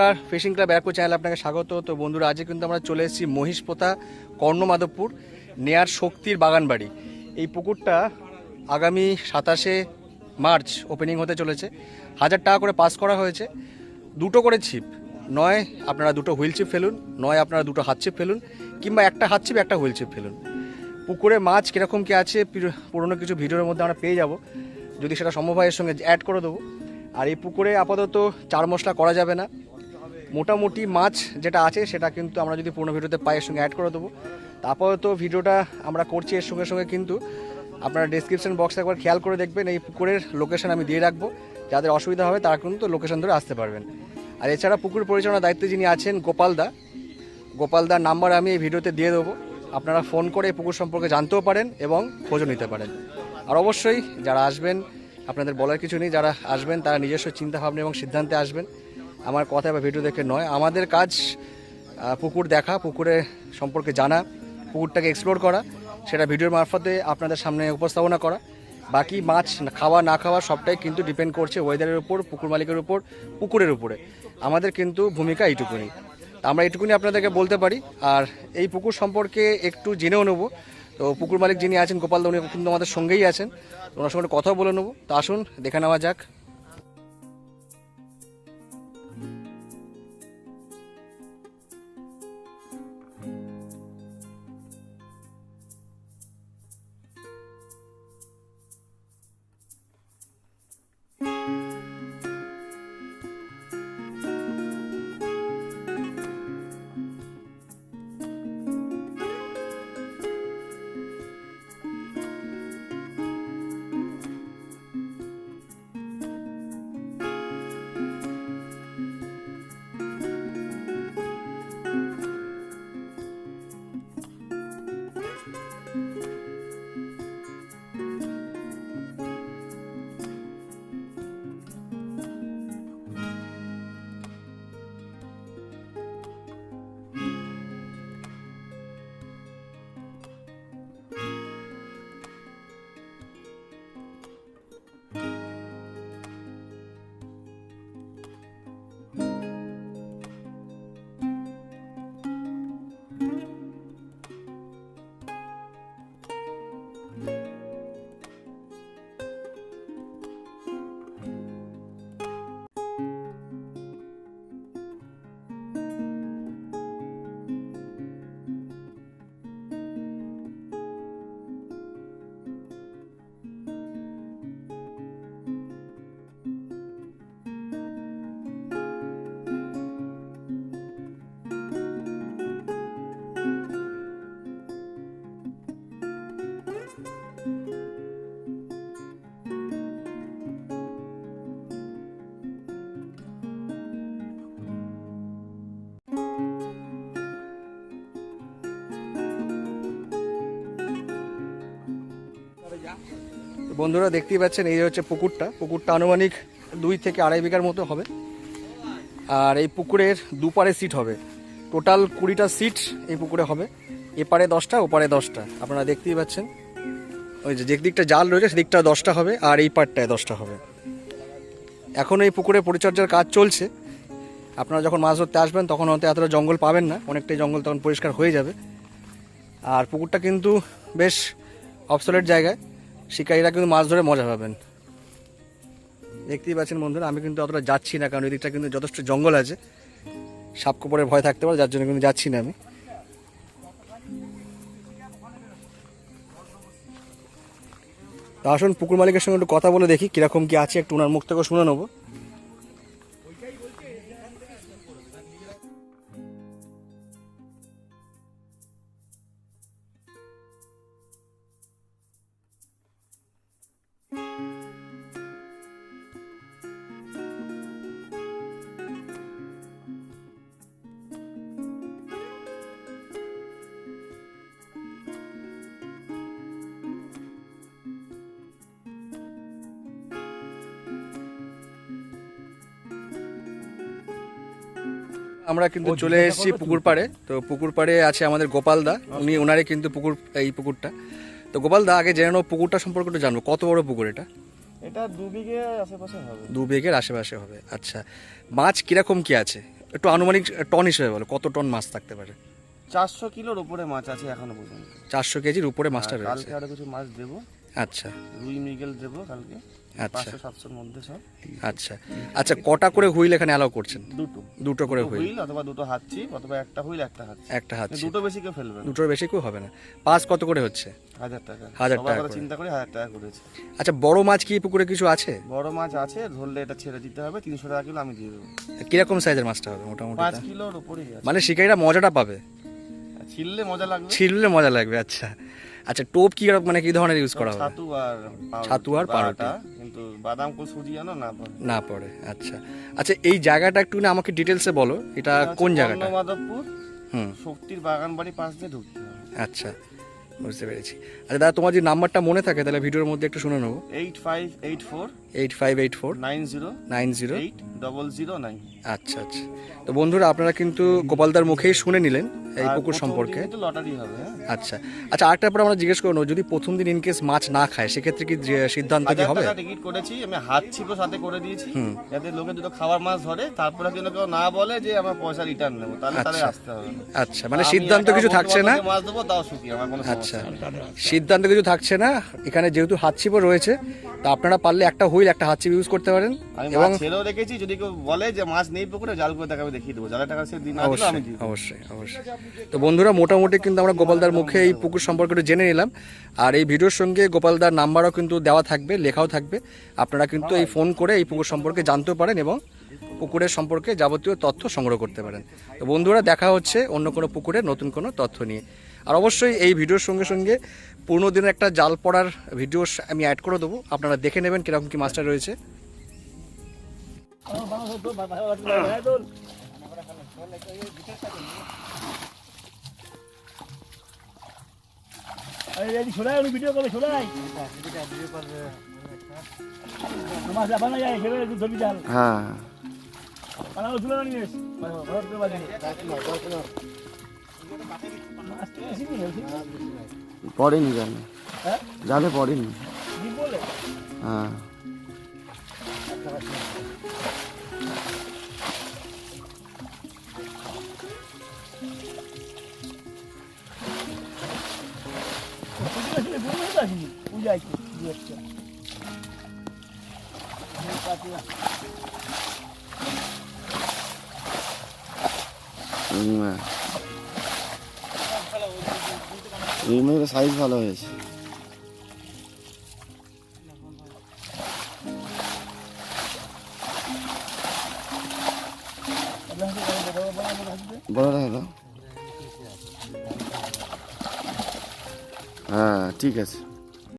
নমস্কার fishing club Barrackpore চ্যানেলে আপনাকে স্বাগত। তো বন্ধুরা, আজকে কিন্তু আমরা চলে এসেছি মহিষপোতা কর্ণমাধবপুর, নেয়ার শক্তির বাগানবাড়ি। এই পুকুরটা আগামী সাতাশে মার্চ ওপেনিং হতে চলেছে। হাজার টাকা করে পাস করা হয়েছে। দুটো করে ছিপ, নয় আপনারা দুটো হুইল ছিপ ফেলুন, নয় আপনারা দুটো হাত ছিপ ফেলুন, কিংবা একটা হাত ছিপ একটা হুইল ছিপ ফেলুন। পুকুরে মাছ কীরকম কী আছে, পির- পুরোনো কিছু ভিডিওর মধ্যে আমরা পেয়ে যাব। যদি সেটা সম্ভব হয় এর সঙ্গে অ্যাড করে দেবো। আর এই পুকুরে আপাতত চার মশলা করা যাবে না। মোটামুটি মাছ যেটা আছে সেটা কিন্তু আমরা যদি পুরোনো ভিডিওতে পাই, এর সঙ্গে অ্যাড করে দেবো। তা তো ভিডিওটা আমরা করছি, এর সঙ্গে সঙ্গে কিন্তু আপনারা ডিসক্রিপশন বক্সে একবার খেয়াল করে দেখবেন, এই পুকুরের লোকেশন আমি দিয়ে রাখব। যাদের অসুবিধা হবে, তারা কিন্তু লোকেশন ধরে আসতে পারবেন। আর এছাড়া পুকুর পরিচালনার দায়িত্বে যিনি আছেন গোপালদা গোপালদার নাম্বার আমি এই ভিডিওতে দিয়ে দেবো। আপনারা ফোন করে এই পুকুর সম্পর্কে জানতেও পারেন এবং খোঁজও নিতে পারেন। আর অবশ্যই যারা আসবেন, আপনাদের বলার কিছু নেই, যারা আসবেন, তারা নিজস্ব চিন্তা ভাবনা এবং সিদ্ধান্তে আসবেন। আমার কথা বা ভিডিও দেখে নয়। আমাদের কাজ পুকুর দেখা পুকুরের সম্পর্কে জানা, পুকুরটাকে এক্সপ্লোর করা, সেটা ভিডিওর মারফতে আপনাদের সামনে উপস্থাপনা করা। বাকি মাছ খাওয়া, না খাওয়া সবটাই কিন্তু ডিপেন্ড করছে ওয়েদারের উপর, পুকুর মালিকের উপর, পুকুরের উপরে। আমাদের কিন্তু ভূমিকা এইটুকুনি। আমরা এইটুকুনি আপনাদেরকে বলতে পারি। আর এই পুকুর সম্পর্কে একটু জেনেও নেব। তো পুকুর মালিক যিনি আছেন, গোপাল দা উনি কিন্তু আমাদের সঙ্গেই আছেন ওনার সঙ্গে কথা বলে নেব। তা আসুন, দেখে নেওয়া যাক। বন্ধুরা দেখতেই পাচ্ছেন, এই হচ্ছে পুকুরটা। পুকুরটা আনুমানিক দুই থেকে আড়াই বিঘার মতো হবে। আর এই পুকুরের দুপারে সিট হবে। টোটাল কুড়িটা সিট এই পুকুরে হবে। এপারে দশটা, ওপারে দশটা। আপনারা দেখতেই পাচ্ছেন। ওই যে দিকটা জাল রয়েছে, সেদিকটা দশটা হবে, আর এই পারটায় দশটা হবে। এখন এই পুকুরে পরিচর্যার কাজ চলছে। আপনারা যখন মাছ ধরতে আসবেন, তখন হয়তো এতটা জঙ্গল পাবেন না। অনেকটাই জঙ্গল তখন পরিষ্কার হয়ে যাবে। আর পুকুরটা কিন্তু বেশ অবসলেট জায়গায়। শিকারীরা কিন্তু মাছ ধরে মজা পাবেন। দেখতেই পাচ্ছেন বন্ধুরা, আমি কিন্তু অতটা যাচ্ছি না, কারণ এদিকটা কিন্তু যথেষ্ট জঙ্গল আছে। সাপ কোপরের ভয় থাকতে পারে, যার জন্য কিন্তু যাচ্ছি না আমি। আসুন, পুকুর মালিকের সঙ্গে একটু কথা বলে দেখি, কীরকম কি আছে, একটু ওনার মুখ থেকে শুনে নেব। আমরা কিন্তু চলে এসেছি পুকুর পাড়ে। তো পুকুর পাড়ে আছে আমাদের গোপাল দা। উনি ওনারে কিন্তু পুকুর এই পুকুরটা। তো গোপাল দা আগে জেনে নেব পুকুরটা সম্পর্কে একটু জানব। কত বড় পুকুর এটা? এটা দু বিঘে আশেপাশে হবে। দু বিঘের আশেপাশে হবে। আচ্ছা মাছ কীরকম কি আছে? একটু আনুমানিক টন হিসেবে বলো কত টন মাছ থাকতে পারে? চারশো কিলোর উপরে মাছ আছে এখনও পর্যন্ত। চারশো কেজির উপরে মাছটা রয়েছে কালকে আরও কিছু মাছ দেবো। আচ্ছা। রুই মৃগেল দেবো কালকে। আচ্ছা। সাতশোর মধ্যে সব। আচ্ছা। আচ্ছা কটা করে হুইল এখানে অ্যালাউ করছেন? দুটো। দুটো করে হুইল। হুইল অথবা দুটো হাতছি অথবা একটা হুইল একটা হাতছি। একটা হাতছি। দুটো বেশি কেউ ফেলবে দুটোর বেশি কেউ হবে না। পাস কত করে হচ্ছে? হাজার টাকা। হাজার টাকা চিন্তা করে হাজার টাকা করেছে আচ্ছা বড় মাছ কি পুকুরে কিছু আছে? বড় মাছ আছে ধরলে এটা ছেড়ে দিতে হবে তিনশো টাকা কিলো আমি দিয়ে দেবো। কীরকম সাইজের মাছটা হবে মোটামুটি পাঁচ কিলোর উপরেই মানে শিকারীরা মজাটা পাবে? ছিললে মজা লাগবে ছিললে মজা লাগবে আচ্ছা। আচ্ছা টোপ কি মানে কি ধরনের ইউজ করা হবে ছাতু আর ছাতু আর পাউরুটি। কিন্তু বাদাম কো সুজি জানো না পড়ে। না পড়ে আচ্ছা। আচ্ছা এই জায়গাটা একটু না আমাকে ডিটেলসে বলো এটা কোন জায়গাটা? কর্ণমাধবপুর হুম। শক্তির বাগান বাড়ি পাশ দিয়ে ঢুকতে আচ্ছা বুঝতে পেরেছি। আচ্ছা দাদা তোমার যদি নাম্বারটা মনে থাকে তাহলে ভিডিওর মধ্যে একটু শুনে নেব। Eight five eight four. Eight five eight four. Nine zero. Nine zero. Eight double zero nine. আচ্ছা আচ্ছা। তো বন্ধুরা আপনারা কিন্তু গোপালদার মুখেই শুনে নিলেন। এই পুকুর সম্পর্কে? লটারি হবে হ্যাঁ। আচ্ছা। আচ্ছা আরেকটা পর আমরা জিজ্ঞেস করব যদি প্রথম দিন ইনকেস মাছ না খায় সেক্ষেত্রে কি সিদ্ধান্ত কি হবে? টিকিট করেছি আমি হাত সাথে করে দিয়েছি যাতে লোকে দুটো খাবার মাছ ধরে তারপরে যেন কেউ না বলে যে আমার পয়সা রিটার্ন নেব তাহলে তাহলে আসতে হবে। আচ্ছা মানে সিদ্ধান্ত কিছু থাকছে না? মাছ দেবো তাও সুখী আমার কোনো আচ্ছা। সিদ্ধান্ত কিছু থাকছে না এখানে যেহেতু হাত ছিপও রয়েছে তা আপনারা পারলে একটা হুইল একটা হাত ছিপ ইউজ করতে পারেন এবং মাছ ছেড়েও রেখেছি যদি কেউ বলে যে মাছ নেই পুকুরে জাল করে দেখাবে দেখিয়ে দেবো জালের টাকা সে দিন অবশ্যই অবশ্যই অবশ্যই। তো বন্ধুরা, মোটামুটি কিন্তু আমরা গোপালদার মুখে এই পুকুর সম্পর্কে জেনে নিলাম। আর এই ভিডিওর সঙ্গে গোপালদার নাম্বারও কিন্তু দেওয়া থাকবে, লেখাও থাকবে। আপনারা কিন্তু এই ফোন করে এই পুকুর সম্পর্কে জানতে পারেন এবং পুকুরের সম্পর্কে যাবতীয় তথ্য সংগ্রহ করতে পারেন। তো বন্ধুরা, দেখা হচ্ছে অন্য কোনো পুকুরের নতুন কোনো তথ্য নিয়ে। আর অবশ্যই এই ভিডিওর সঙ্গে সঙ্গে পুরনো দিনের একটা জাল পড়ার ভিডিও আমি অ্যাড করে দেবো। আপনারা দেখে নেবেন কীরকম কী মাছটা রয়েছে। ভিডিও করবে শোনাই মাছ যাবা না যায় খেলে ধরবি জাল। হ্যাঁ। পালাও তুলে নিয়ে মাছ তো বেশি নেই পড়েনি জানে হ্যাঁ? জালে পড়েনি। হ্যাঁ। মাছের সাইজ ভালো হয়েছে। বড় হলো হ্যাঁ ঠিক আছে।